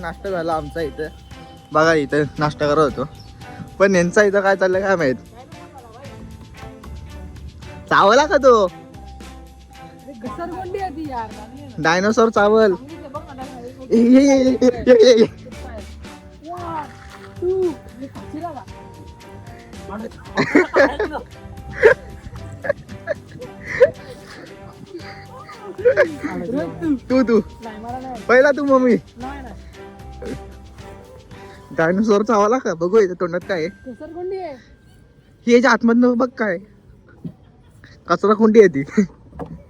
नाश्ता झाला आमचा इथं. बघा इथं नाश्ता करत होतो. पण यांचा इथं काय चाललं काय माहीत? चावला का तो? डायनोसॉर चावल. तू तू. पहिला तू मम्मी. डायनोसॉर चावला का? बघू इथं तोंडात काय आहे. घसरगुंडी आहे. ही याच्या आतमधनं बघ काय कचरा कोंडी आहे ती.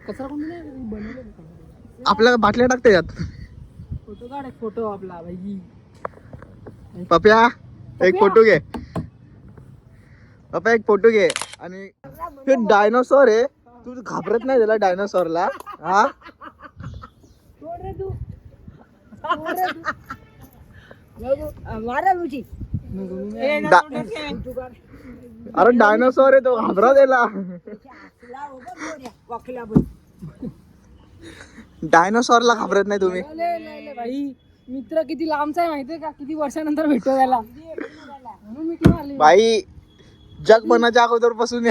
घसरगुंडी नाही बनवली. आपल्या बाटल्या टाकते यात. फोटो काढ एक फोटो आपला भाई पप्या एक फोटो घे. पप्या एक फोटो घे. आणि हे डायनोसॉर आहे. तू घाबरत नाही त्याला डायनोसॉरला हा? सोड रे तू. सोड रे तू. अरे डायनोसॉर आहे तो घाबरा पण डायनोसॉरला घाबरत नाही तुम्ही. भाई मित्र किती लांबचा आहे माहितीये का? किती वर्षानंतर भेटतो त्याला. म्हणून मी किती मारली बाई जग बनाच्या अगोदरपासून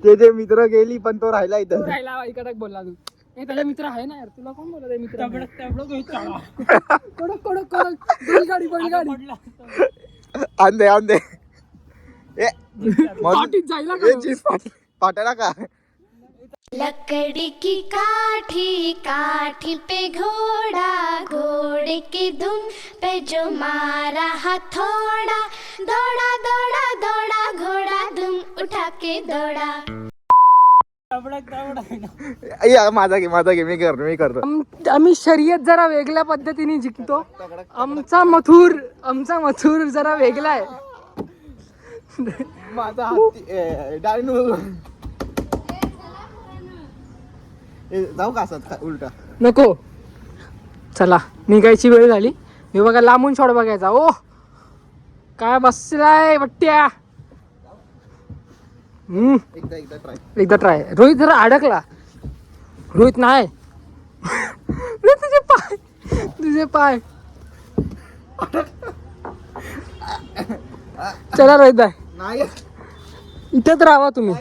ते जे मित्र गेली पण तो राहिला इथं. राहिला इकडे बोलला तू. हे त्याचा मित्र आहे ना यार तुला कोण बोलत आहे मित्र? कडक कडक कडक. बैलगाडी बैलगाडी. आंदे आंदे ए पाठीत जायला ए, चीज पाट- पाटाला का? लकड़ी की काठी काठी पे घोड़ा घोड़े की धुन पे जो मारा हथौड़ा दौड़ा दौड़ा दौड़ा घोड़ा धुम उठा के दौड़ा. या माझा घे माझा घे मी करतो मी करतो. आम- आम्ही शर्यत जरा वेगळ्या पद्धतीने जिंकतो. आमचा मथुर आमचा मथुर जरा वेगळा आहे. माझा डायनो जाऊ का असत उलटा. नको. चला निघायची वेळ झाली. हे बघा लांबून शॉट बघायचा. ओ! काय बसलाय बट्ट्या? एकदा एकदा ट्राय एकदा ट्राय रोहित जरा अडकला. रोहित नाही. तुझे पाय. तुझे पाय. चला रोहित बाय नाही. इथेच राहा तुम्ही.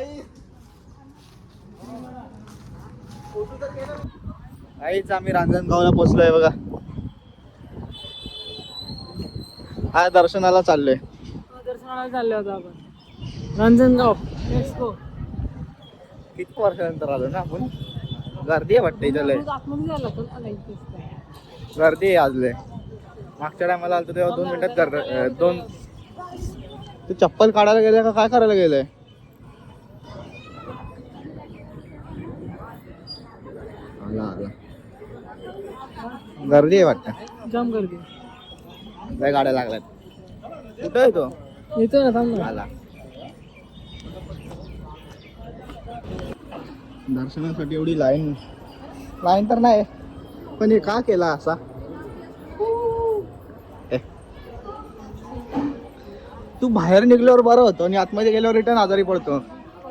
आईच आम्ही रांजणगावला पोहोचलोय बघा. हा दर्शनाला चाललोय. दर्शनाला चालले होतो आपण. रांजणगाव go. किती वर्षानंतर आलो ना आपण? गर्दी आहे वाटतं इथं लय. गर्दी आहे आज लय. मागच्या टायमाला आलतो तेव्हा दोन मिनिटात कर दोन तू चप्पल काढायला गेले का? काय करायला गेलंय? आला आला. गर्दी आहे वाटतं. जाम गर्दी लय गाड्या लागल्यात. कुठं आहे तो? येतो ना थांब आला. दर्शनासाठी एवढी लाईन. लाईन तर नाही पण हे का केला असा? ए. तू बाहेर निघल्यावर बरं होतं आणि आतमध्ये गेल्यावर रिटर्न आजारी पडतो.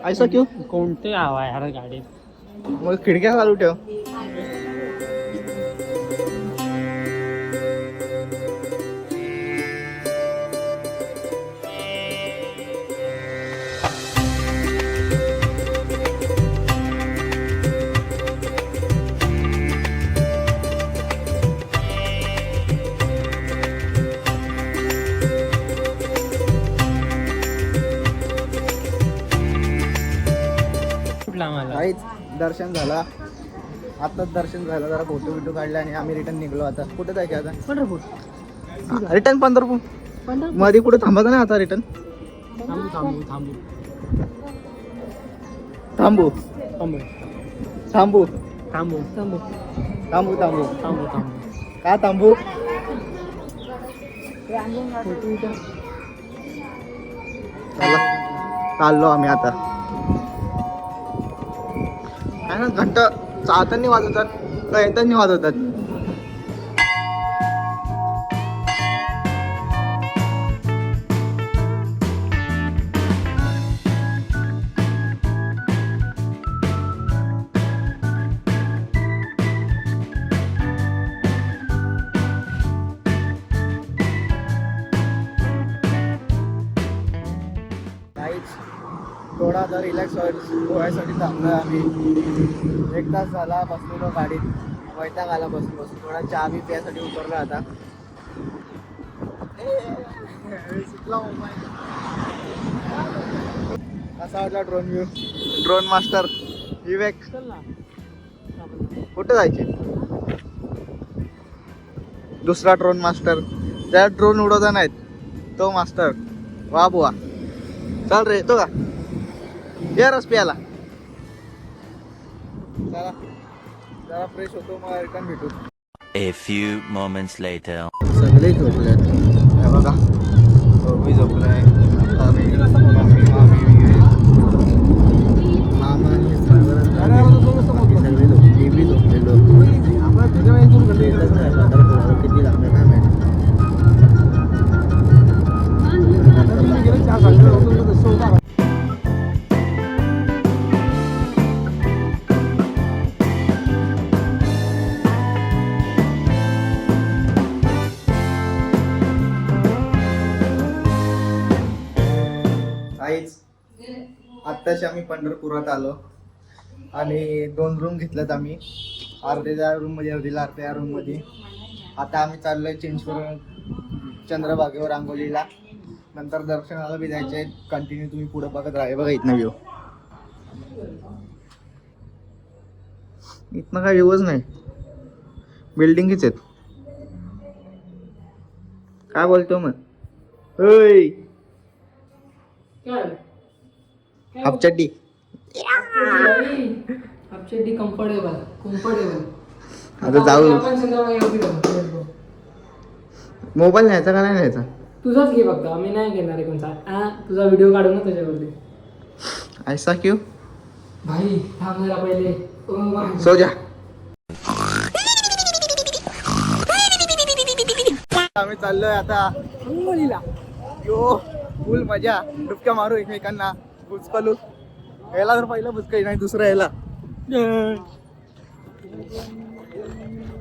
ऐसा क्यू? कोणते हवा यार गाडीत? मग खिडक्या चालू ठेव. दर्शन झाला. आताच दर्शन झालं जरा फोटो बिटो काढले आणि आम्ही रिटर्न निघलो आता. कुठे जायचं आता? पंढरपूर. रिटर्न पंढरपूर. मध्ये कुठे थांबायचं नाही आता रिटर्न थांबू थांबू थांबू. थांबू. थांबू. थांबू. थांबू. थांबू. थांबू थांबू. थांबू थांबू. का थांबू? चला. चाललो आम्ही आता. आहे ना घंट चालताना वाजवतात येताना वाजवतात? थांबलोय आम्ही. एक तास झाला बसलेलो गाडीत. वैताग आला बसून बसून. थोडा चहा बी प्यायसाठी उतरलो आता. कसा वाटला drone view drone master Vivek कुठे जायचे? दुसरा ड्रोन मास्टर त्या ड्रोन उडवता नाहीत तो मास्टर वा बुवा. चाल रे येतो का? या रस प्याला चला. जरा फ्रेश होतो मग रिटर्न भेटू. A few moments later. सगळे झोपले आत्ताशी आम्ही पंढरपुरात आलो. आणि दोन रूम घेतल्यात आम्ही. अर्ध्या रूममध्ये अर्धीला अर्ध्या रूममध्ये आता आम्ही चाललोय चेंज करून चंद्रभागेवर आंघोलीला नंतर दर्शनाला बी जायचे आहे. कंटिन्यू तुम्ही पुढे बघत राहा. बघा इथनं व्ह्यू इथनं काय व्ह्यूच नाही. बिल्डिंगच आहेत. काय बोलतो मग? होय. हापचड्डी. आपली कम्फर्टेबल कम्फर्टेबल आता जाऊ. मोबाईल न्यायचा का नाही न्यायचा? तुझाच घे फक्त आम्ही नाही घेणार आहे कोणता. तुझा व्हिडिओ काढू ना त्याच्यावरती. ऐसा क्यू भाई थांब जरा पहिले. ओ भाई. सो जा. आम्ही चाललोय आता. यो फुल मजा. डुबक्या मारू एकमेकांना. बुचकलू याला तर पहिलं बुचकाई नाही दुसरं याला.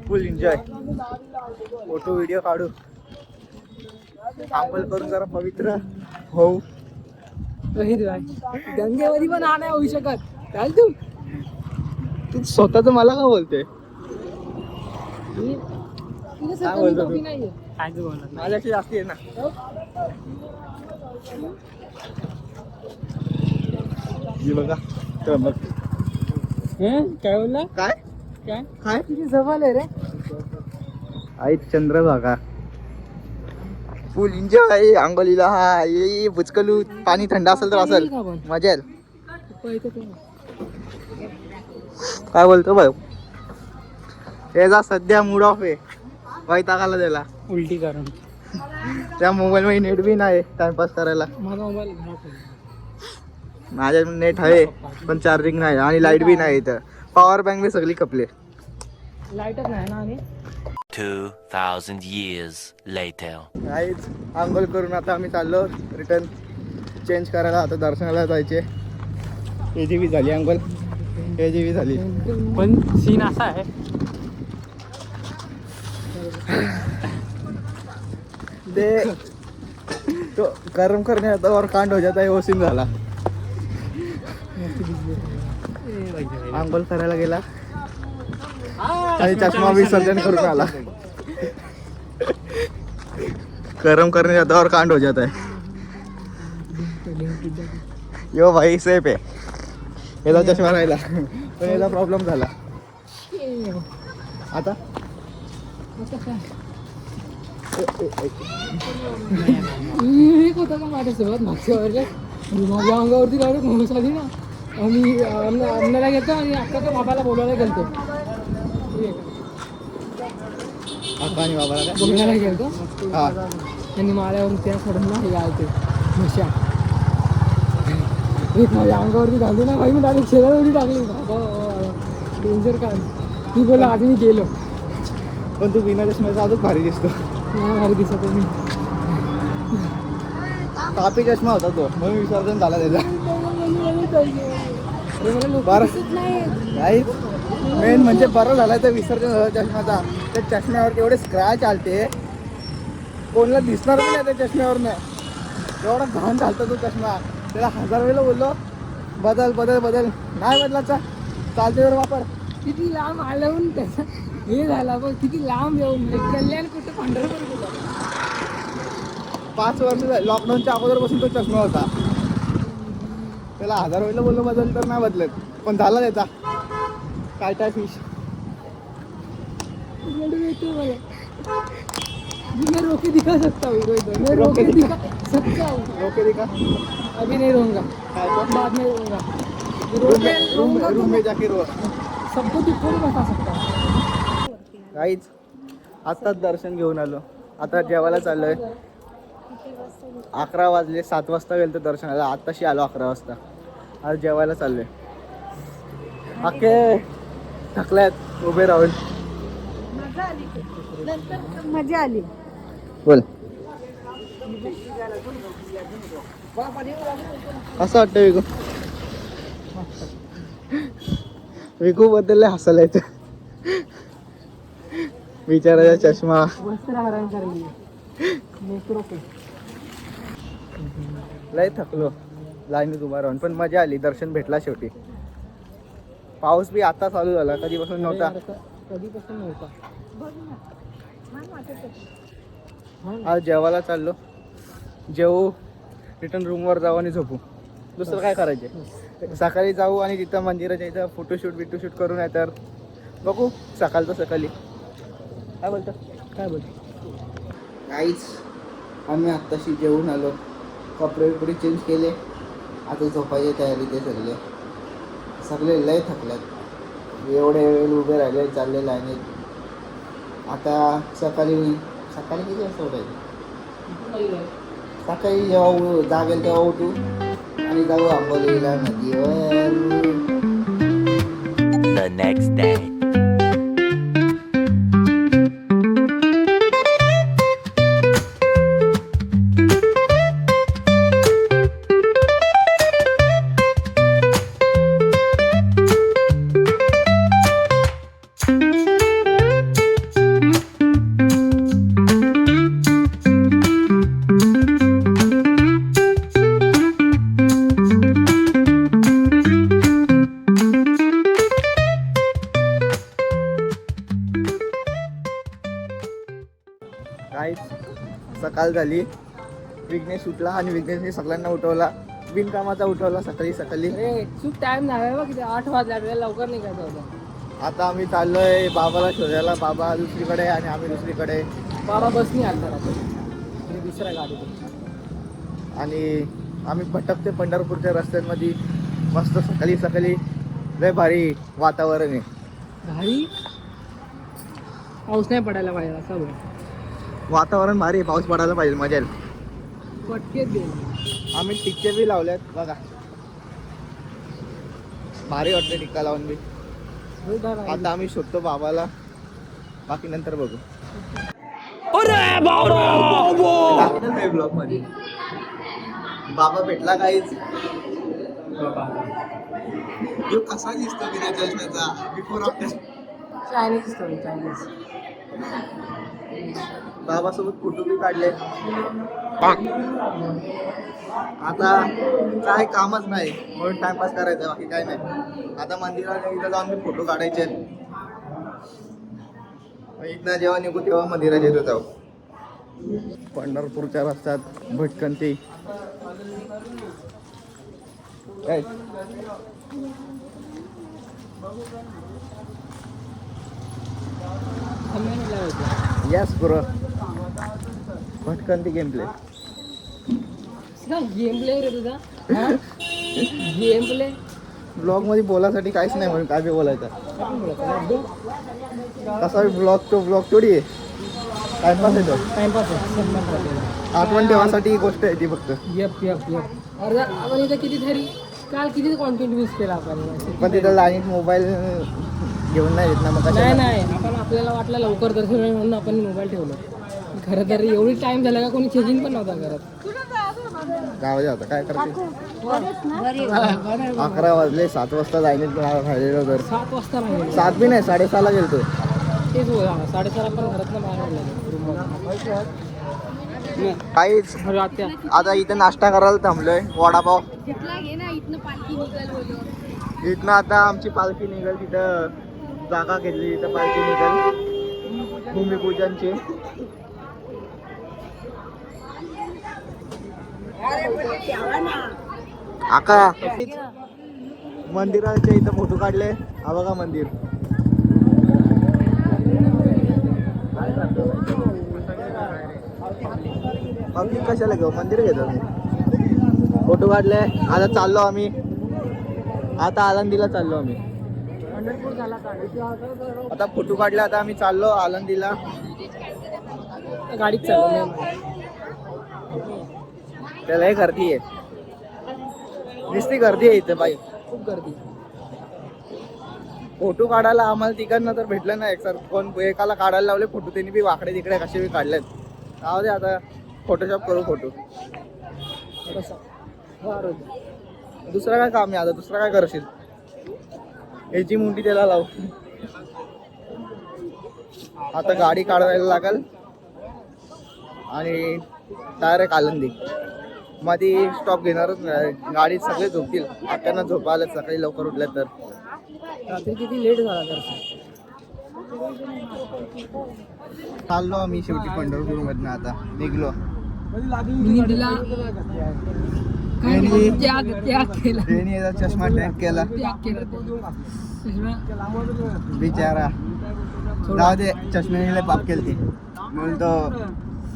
फुल एन्जॉय फोटो व्हिडिओ काढू. आंबल करून जरा पवित्र. हो. रोहित भाई गंगेमध्ये पण हा नाही होऊ शकत. चाल तू. तू स्वतःच मला का बोलते काय बोलतो तू? माझ्याशी जास्ती आहे ना. ही बघा त्र्यंबक काय बोलला? काय? काय? काय? जवळ आहे रे? आई चंद्रभागा फुल एन्जॉय आहे हा ये बुचकलू पाणी थंड असेल तर असेल? मजा येईल. काय बोलतो भाऊ? याचा सध्या मूड ऑफ आहे. वैतागाला त्याला. उलटी करून. त्या मोबाईल मध्ये नेट बी नाही टाइमपास करायला. माझा मोबाईल. माझ्या नेट आहे पण चार्जिंग नाही आणि लाइट बी नाही इथं. पॉवर बँक बी सगळी कपली लाईटच नाही ना आणि? 2,000 years later. काहीच आंघोळ करून आता आम्ही चाललो. रिटर्न चेंज करायला आता दर्शनाला जायचे. ए जी बी झाली आंघोळ. ए जी बी झाली. पण सीन असा आहे. ते तो गरम करने आता और कांड हो जाता है वो सीन झाला. आंघोळ करायला गेला. आणि चष्मा विसर्जन करून आला. गरम करने जाता और कांड हो जाता है यो भाई सेफ आहे. याला चष्मा राहिला. पण याला प्रॉब्लेम झाला. आता? मागच्या अंगावरती माणूस आली ना. आम्ही अन्नाला गेलतो आणि अक्काच्या बाबाला बोलवायला गेलतो. काका आणि बाबाला काय? बोलवायला गेलतो. त्यांनी माळ्यावरून त्या सोडून ना हे आलते म्हशा. एक माझ्या अंगावरती घालते ना भाई मी डायरेक्ट शेजारी टाकली. बाबा डेंजर काय? मी बोला आधी मी गेलो. पण तू बिना चष्म्याचा अजून भारी दिसतो. भारी दिसत मी. कापी चष्मा होता तो. म्हणून विसर्जन झाला त्याचा. बरं. नाही मेन म्हणजे बरं झालं तर विसर्जन झालं चष्म्याचा. त्या चष्म्यावर एवढे स्क्रॅच आलते. कोणाला दिसणार पण नाही त्या चष्म्यावरनं. एवढा घाण झालता तो चष्मा. त्याला हजार वेळेला बोललो बदल बदल बदल. नाही बदलाचा. चालते तर वापर. किती लांब आलं त्याचा हे झाला बघ किती लांब येऊन. कल्याण कुठं? पंढरपूर पाच वर्ष लॉकडाऊनच्या अगोदरपासून तो चष्मा होता. त्याला हजार वेळेला बोललो बदल तर नाही बदलत. पण झाला त्याचा. काय काय फिश मैं रोके दिखा सकता हूँ कोई तो मैं रोके दिखा. सकता हूँ। अभी नहीं तो? बाद में रूम रोके रूम में जाके रो. सबको दिखो नहीं बता सकता काहीच आत्ताच दर्शन घेऊन आलो. आता जेवायला चाललोय. अकरा वाजले सात वाजता गेलो दर्शनाला. आत्ताशी आलो अकरा वाजता. आज जेवायला चाललोय. अख्खे थकल्यात उभे राहून. मजा आली. बोल. असं वाटतं विकू. विकू बद्दल हसायला येतं बिचाराचा चष्मा. लय थकलो. लाईनीत उभा राहून. पण मजा आली दर्शन भेटला शेवटी. पाऊस बी आता चालू झाला कधीपासून नव्हता. कधीपासून नव्हता? आज जेवायला चाललो. जेवू रिटर्न रूमवर जाऊ आणि झोपू. दुसरं काय करायचे सकाळी जाऊ आणि तिथं मंदिराच्या इथं फोटोशूट बिटोशूट करून आहे तर बघू सकाळचं सकाळी. काय बोलतं? काय बोलतो? काहीच आम्ही आत्ताशी जेवून आलो. कपडे बिपडे चेंज केले. आता झोपायची तयारी ते सगळे. सगळे लय थकल्यात एवढे वेळ उभे राहिले चालले लाईनीत. आता सकाळी सकाळी किती वाजता उठायचं? सकाळी जेव्हा उ- जागेल तेव्हा उठू आणि जाऊ आंबोलीला नदीवर. सकाळ झाली. विघ्नेश उठला आणि विघ्नेशने सगळ्यांना उठवला. बिनकामाचा उठवला सकाळी सकाळी. चूक टाइम बघ किती आठ वाजले आपल्याला लवकर निघायचं होतं. आता आम्ही चाललोय बाबाला शोधायला. बाबा दुसरीकडे आणि आम्ही दुसरीकडे बाबा बसनी आलता आपण दुसऱ्या गाडीत आणि आम्ही भटकते पंढरपूरच्या रस्त्यांमध्ये. मस्त सकाळी सकाळी. लय भारी वातावरण आहे. भारी? पाऊस नाही पडायला पाहिजे असं वातावरण भारी आहे, पाऊस पडायला पाहिजे मजा येईल. पटकेच आम्ही टिक्के बी लावल्यात बघा. भारी वाटते टिक्का लावून बी. आता आम्ही शोधतो बाबाला. बाकी नंतर बघू. ब्लॉगमध्ये बाबा. भेटला काहीच? कसा दिसतो बिना चष्म्याचा? Before after Chinese story Chinese बाबासोबत photo बी काढले. आता काय कामच नाही. म्हणून टाइमपास करायचा बाकी काय नाही. आता मंदिरात इथं जाऊन मी फोटो काढायचे. इथनं जेव्हा निघू तेव्हा मंदिरात येतो जाऊ. पंढरपूरच्या रस्त्यात भटकंती? यस ब्रो भटकंती गेम प्ले गेम प्ले रे तुझा गेम प्ले ब्लॉगमध्ये बोलासाठी काहीच नाही म्हणून काय बी बोलायचं. कसा ब्लॉग तो ब्लॉग थोडी आहे. टाइमपास येतो टाइमपास आठवण ठेवासाठी ही गोष्ट आहे ती फक्त. यप यप यप अरे आपण इथं कितीतरी काल किती कॉन्टेंट यूज केला आपण? पण तिथं लाईनीत मोबाईल घेऊन नाही येत ना मग नाही? नाही. आपण आपल्याला वाटलं लवकर दर्शन म्हणून आपण मोबाईल ठेवला. खरं तर एवढी टाइम झाला का कोणी चेकिंग पण नव्हता करत. गावात होता काय करते? अकरा वाजले सात वाजता राहिलेलो तर. सात वाजता नाही सात बी नाही साडेसहाला गेलतो. तेच घरातनं बाहेर. काहीच. आत्या. आता इथे नाश्ता करायला थांबलोय वडापाव. घेतला घे ना इथनं पालखी निघाल बोलून इथनं आता आमची पालखी निघल तिथं जागा घेतली तिथं पालखी निघल. भूमिपूजनची. आका. मंदिराच्या इथं फोटो काढले. हा बघा मंदिर. पब्लिक कशाला घेऊ? मंदिर घेतो मी. फोटो काढले. आता चाललो आम्ही. आता आनंदीला चाललो आम्ही. आता फोटो काढले आता आम्ही चाललो आनंदीला गाडीत चाललो. त्याला हे गर्दी आहे. नुसती गर्दी आहे इथे बाई. खूप गर्दी. फोटो काढायला आम्हाला तिकडनं तर भेटलं नाही सर कोण एकाला काढायला लावले फोटो त्यांनी बी वाकडे तिकडे कसे बी काढलेत. जाऊ दे आता फोटोशॉप करू फोटो. दुसरा काय काम आहे आता? दुसरा काय करशील? याची मुंडी त्याला लाव. आता गाडी काढवायला लागल. आणि डायरेक्ट आलंदी मध्ये स्टॉप घेणारच नाही. गाडीत सगळे झोपतील. अट्ट्यांना झोपायला सकाळी लवकर उठल्या तर. रात्री किती लेट झाला दर्शन चाललो आम्ही शेवटी पंढरपूर मधनं आता. निघलो. ट्रेन याचा चष्मा टॅग केला. बिचारा. जाऊ दे चष्म्याने पाप केली ती म्हणून तो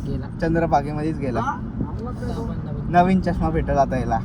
गेला. चंद्रभागेमध्येच गेला. नवीन. चष्मा भेटत आता याला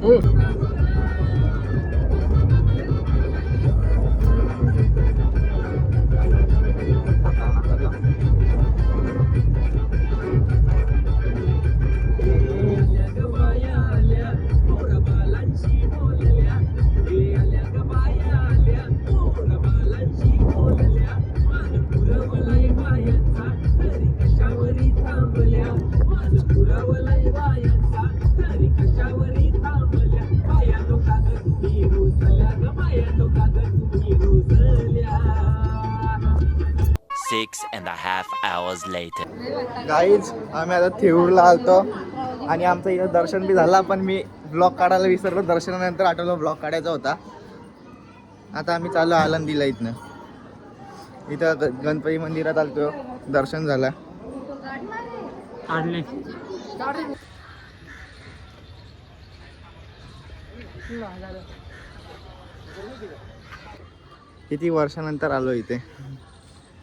Six hours later. गाईज आम्ही आता थेऊरला आलतो आणि आमचं इथं दर्शन बी झालं पण मी ब्लॉग काढायला विसरलो. दर्शनानंतर आठवलं ब्लॉग काढायचा होता. आता आम्ही चाललो आळंदीला इथनं. इथं गणपती मंदिरात आलतो. दर्शन झालं. किती वर्षानंतर आलो इथे.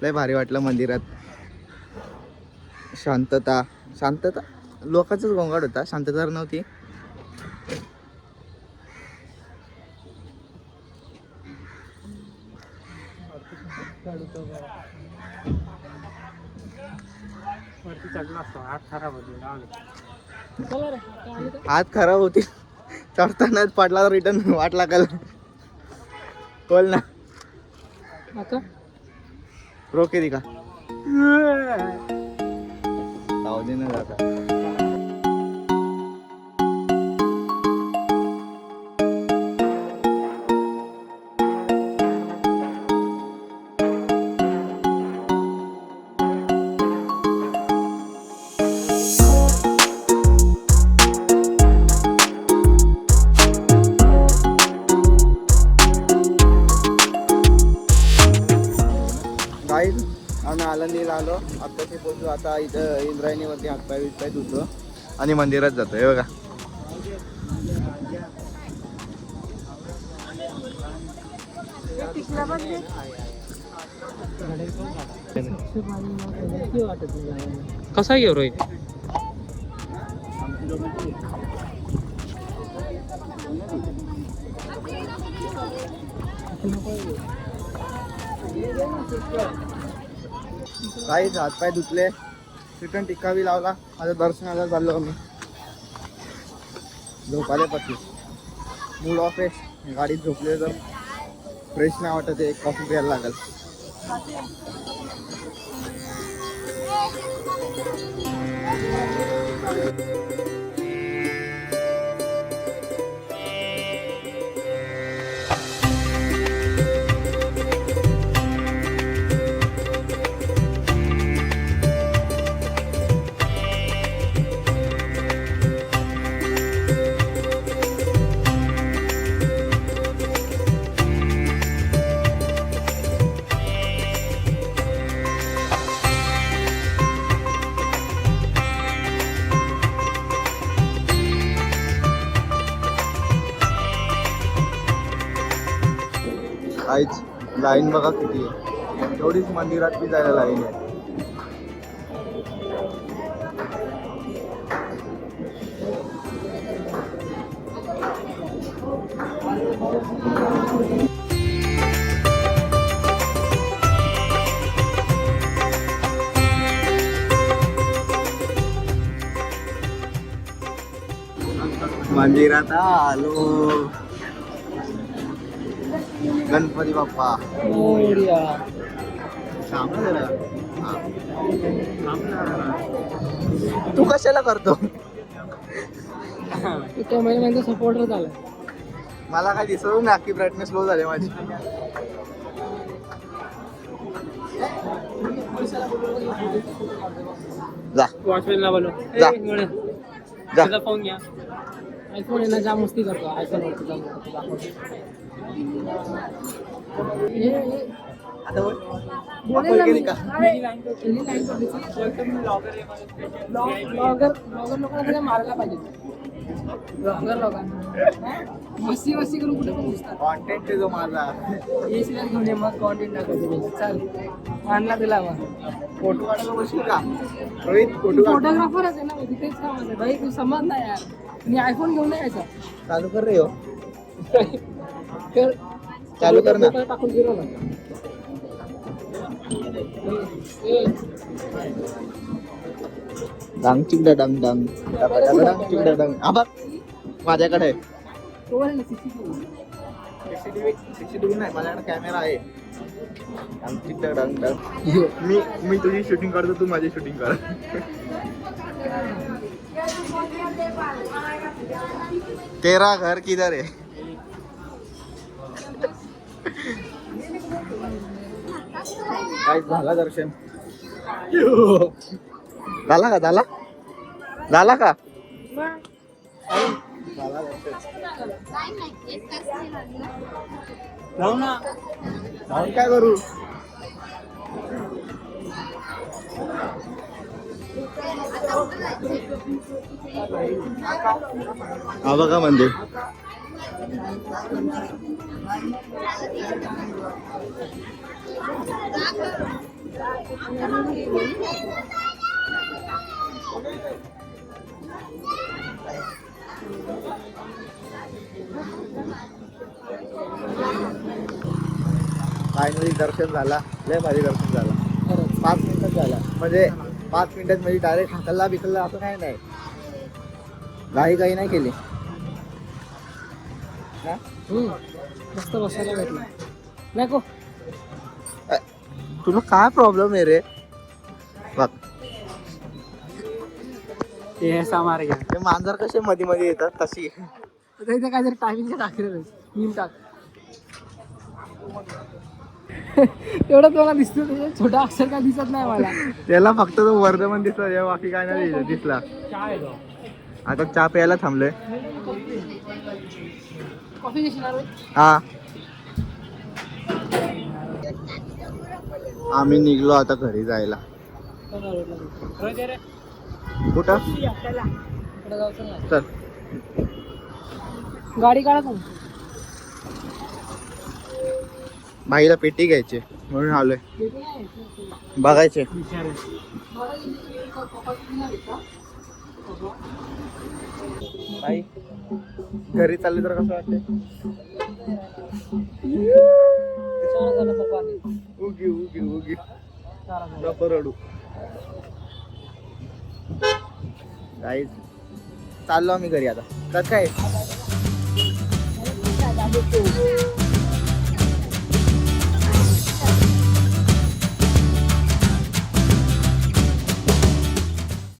लय भारी वाटलं मंदिरात. शांतता शांतता. लोकांचाच गोंगाट होता. शांतता नव्हती. हात खराब होते चढतानाच पडला रिटर्न वाट लागल. बोल ना. आता? रोके दी का जाऊ जाता. आता इथं इंद्रायणीवरती हातपाय बितपाय धुतो आणि मंदिरात जातो हे बघा. कसा घेऊ रोहित काहीच हातपाय धुतले. रिटर्न टिक्का लावला. माझ्या दर्शनाला चाललो आम्ही. झोपाले पती मूड ऑफ आहे. गाडीत झोपले तर फ्रेश नाही वाटत एक कॉफी प्यायला लागेल. काहीच लाईन बघा किती आहे. एवढीच मंदिरात बी जायला लाईन आहे. मंदिरात आलो. गणपती बाप्पा. मोरया. ना. तू कशाला करतो? तू सपोर्टर झाला मला काय दिसत नाही अख्खी ब्राईटनेस लो झाली माझी. जा. वॉचमॅनला बोलव. जा. जा. फोन घ्या. आयफोन ना जाम मस्ती करतो. आयफोन दाखवतो. आता बोल. बोलेल ना मी. line लोकांना त्याला मारायला पाहिजे. ब्लॉगर लोकांना. मस्ती मस्ती करून कुठे पण कॉन्टेंट जो माझा. घेऊन ये मग कॉन्टेंट टाकायचं चल. आणला तुला मग. फोटो काढायला बसशील का? रोहित फोटो काढ. फोटोग्राफरच आहे ना तिथेच काम आहे भाई तू समज ना यार. मी आयफोन घेऊन नाही यायचा. चालू कर रे हो. चालू कर ना. फोटो टाकून फिरव ना ए, डांग चिकडा डांग डांग. डबा डबा डांग चिकडा डांग. आबा माझ्याकडे सीसीटीव्ही नाही माझ्याकडे. कॅमेरा आहे डांग चिकडा डांग डांग मी मी तुझी शूटिंग करतो तू माझी शूटिंग कर. तेरा घर किधर है काय झाला दर्शन? झाला का झाला? झाला का? झाला जाऊ ना. जाऊन काय करू? हा बघा मंदिर. फायनली दर्शन झाला. लय भारी दर्शन झाला. पाच मिनिटात झाला. म्हणजे पाच मिनिटात म्हणजे डायरेक्ट हाकलला बिकलला असं काही नाही. घाई काही नाही केली. मस्त बसायला भेटलं. नाही को. अ, तुला काय प्रॉब्लेम आहे रे? बघ. हे सामार घ्या ते मांजर कसे मध्ये मध्ये येतात तशी. इथे काहीतरी टायमिंग टाकलेलं मीम टाक. एवढं तुला दिसतो छोटा अक्षर काय दिसत नाही मला. त्याला फक्त तो वर्धमान दिसला या बाकी काय नाही दिसलं- आता चहा प्यायला थांबलोय. कॉफी हा. आम्ही निघलो आता घरी जायला. कुठं? चल. गाडी काढा तू. बाईला पेटी घ्यायची म्हणून आलोय. बघायचे. आई घरी चालले तर कसं वाटते उगी उगी उगी. रडू. काहीच चाललो आम्ही घरी आता. कसं काय?